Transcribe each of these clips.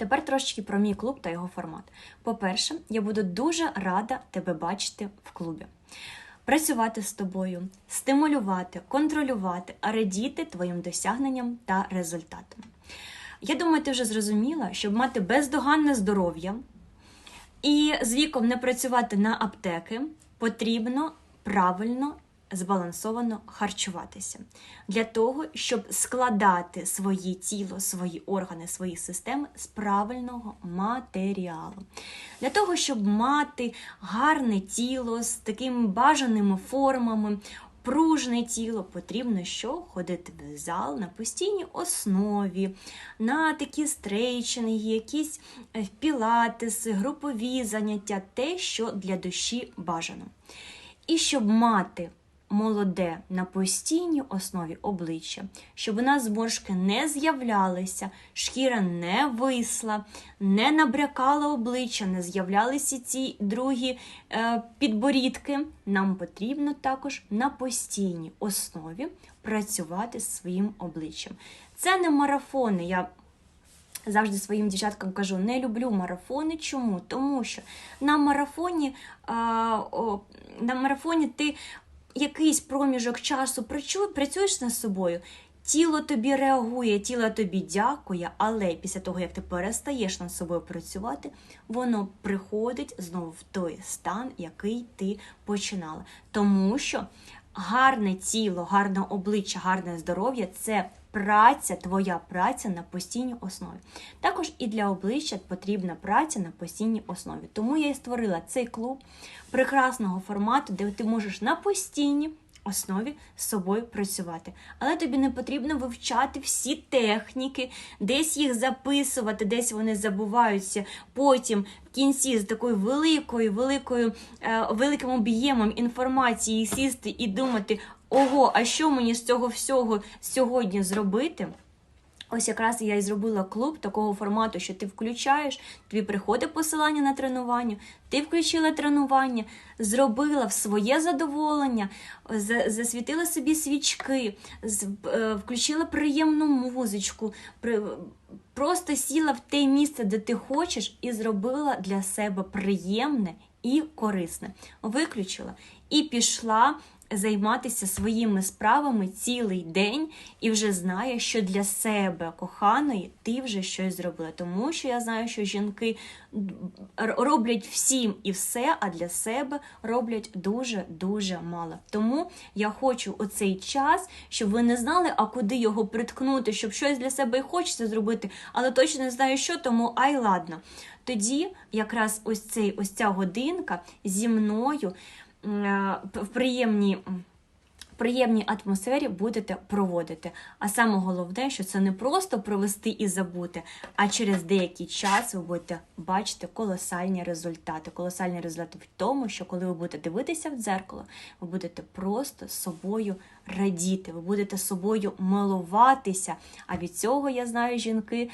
Тепер трошечки про мій клуб та його формат. По-перше, я буду дуже рада тебе бачити в клубі. Працювати з тобою, стимулювати, контролювати, а радіти твоїм досягненням та результатам. Я думаю, ти вже зрозуміла, щоб мати бездоганне здоров'я і з віком не працювати на аптеки, потрібно правильно збалансовано харчуватися для того, щоб складати своє тіло, свої органи, свої системи з правильного матеріалу. Для того, щоб мати гарне тіло з такими бажаними формами. Пружне тіло потрібно що ходити в зал на постійній основі, на такі стрейчинги, якісь е, пілатеси, групові заняття, те, що для душі бажано. І щоб мати молоде на постійній основі обличчя, щоб у нас зморшки не з'являлися, шкіра не висла, не набрякала обличчя, не з'являлися ці другі е, підборідки. Нам потрібно також на постійній основі працювати з своїм обличчям. Це не марафони. Я Завжди своїм дівчаткам кажу, не люблю марафони. Чому? Тому що на марафоні а, о, на марафоні ти якийсь проміжок часу працюєш над собою, тіло тобі реагує, тіло тобі дякує, але після того, як ти перестаєш над собою працювати, воно приходить знову в той стан, який ти починала. Тому що гарне тіло, гарне обличчя, гарне здоров'я це праця, твоя праця на постійній основі. Також і для обличчя потрібна праця на постійній основі. Тому я і створила цей клуб прекрасного формату, де ти можеш на постійній основі з собою працювати. Але тобі не потрібно вивчати всі техніки, десь їх записувати, десь вони забуваються. Потім в кінці з такою великою, великою, е, великим об'ємом інформації сісти і думати, ого, а що мені з цього всього сьогодні зробити? Ось якраз я і зробила клуб такого формату, що ти включаєш, тобі приходить посилання на тренування, ти включила тренування, зробила в своє задоволення, засвітила собі свічки, е, включила приємну музичку, просто сіла в те місце, де ти хочеш, і зробила для себе приємне і корисне. Виключила і пішла займатися своїми справами цілий день і вже знає, що для себе коханої ти вже щось зробила. Тому що я знаю, що жінки роблять всім і все, а для себе роблять дуже-дуже мало. Тому я хочу оцей час, щоб ви не знали, а куди його приткнути, щоб щось для себе і хочеться зробити, але точно не знаю, що, тому ай ладно. Тоді якраз ось цей ось ця годинка зі мною. Е, в приємній приємній атмосфері будете проводити. А саме головне, що це не просто провести і забути, а через деякий час ви будете бачити колосальні результати. Колосальні результати в тому, що коли ви будете дивитися в дзеркало, ви будете просто собою радіти, ви будете собою милуватися. А від цього, я знаю, жінки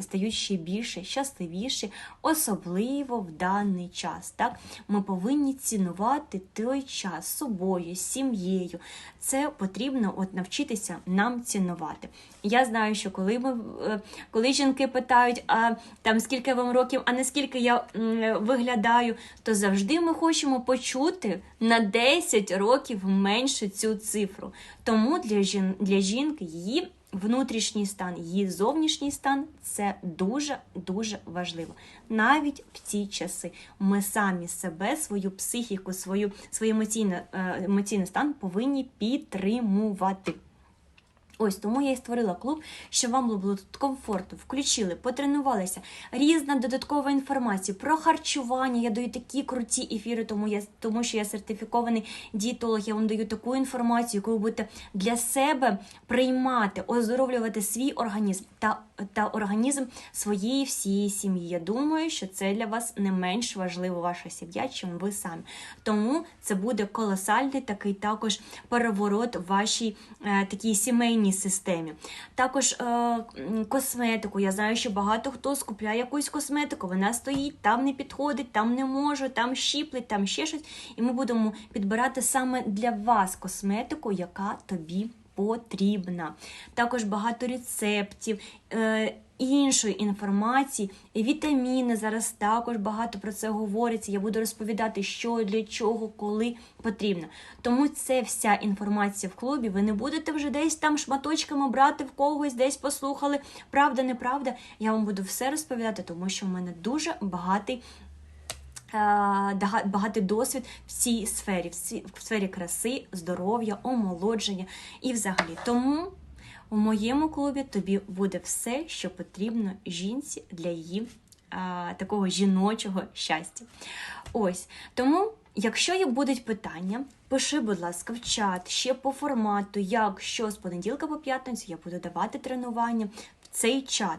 стають ще більше, щасливіші, особливо в даний час. Так? Ми повинні цінувати той час собою, сім'єю. Це потрібно от навчитися нам цінувати. Я знаю, що коли ми е, коли жінки питають, а там скільки вам років, а не скільки я виглядаю, то завжди ми хочемо почути на 10 років менше цю цифру. Тому для жін, для жінки її внутрішній стан, її зовнішній стан це дуже-дуже важливо. Навіть в ці часи ми самі себе, свою психіку, свою, свій емоційний, е, емоційний стан повинні підтримувати. Ось тому я і створила клуб, щоб вам було тут комфортно. Включили, потренувалися. Різна додаткова інформація про харчування. Я даю такі круті ефіри, тому я тому що я сертифікований дієтолог. Я вам даю таку інформацію, яку ви будете для себе приймати, оздоровлювати свій організм та та організм своєї всієї сім'ї. Я думаю, що це для вас не менш важливо, ваша сім'я, чим ви самі. Тому це буде колосальний такий також переворот в вашій е, такій сімейній системі. Також е, косметику. Я знаю, що багато хто скупляє якусь косметику, вона стоїть, там не підходить, там не може, там щіплить, там ще щось. І ми будемо підбирати саме для вас косметику, яка тобі потрібна. Також багато рецептів. Е, іншої інформації. Вітаміни зараз також багато про це говориться. Я буду розповідати, що для чого, коли потрібно. Тому це вся інформація в клубі. Ви не будете вже десь там шматочками брати в когось, десь послухали. Правда, неправда. Я вам буду все розповідати, тому що в мене дуже багатий. Е, Багатий досвід в цій сфері, в сфері краси, здоров'я, омолодження і взагалі. Тому у моєму клубі тобі буде все, що потрібно жінці для її а, такого жіночого щастя. Ось тому. Якщо є будуть питання, пиши, будь ласка, в чат ще по формату, як що з понеділка по п'ятницю я буду давати тренування цей чат.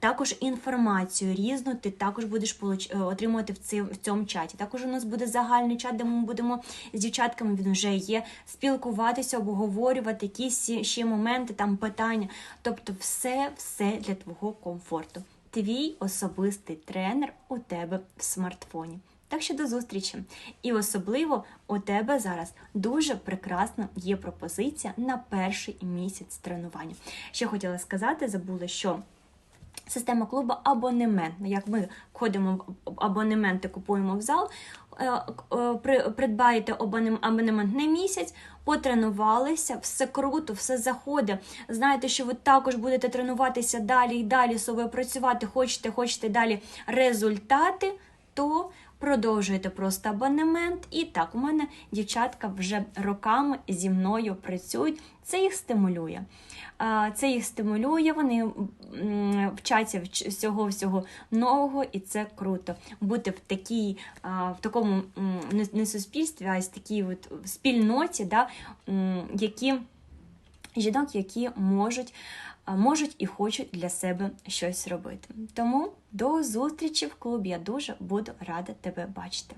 Також інформацію різну ти також будеш е, отримувати в цьому чаті. Також у нас буде загальний чат, де ми будемо з дівчатками, він вже є, спілкуватися, обговорювати якісь ще моменти, там питання. Тобто, все, все для твого комфорту. Твій особистий тренер у тебе в смартфоні. Так що до зустрічі. І особливо у тебе зараз дуже прекрасна є пропозиція на перший місяць тренування. Ще хотіла сказати, забула, що. Система клубу абонементна. Як ми входимо в абонементи, купуємо в зал, е, е, при- придбаєте абонемент на місяць, потренувалися, все круто, все заходить. Знаєте, що ви також будете тренуватися далі і далі собою працювати, хочете, хочете далі результати, то продовжуєте просто абонемент. І так, у мене дівчатка вже роками зі мною працюють. Це їх стимулює. Це їх стимулює, вони вчаться всього всього нового, і це круто. Бути в такій, в такому не, суспільстві, а й такій от спільноті, да, які жінок, які можуть, можуть і хочуть для себе щось робити. Тому до зустрічі в клубі. Я дуже буду рада тебе бачити.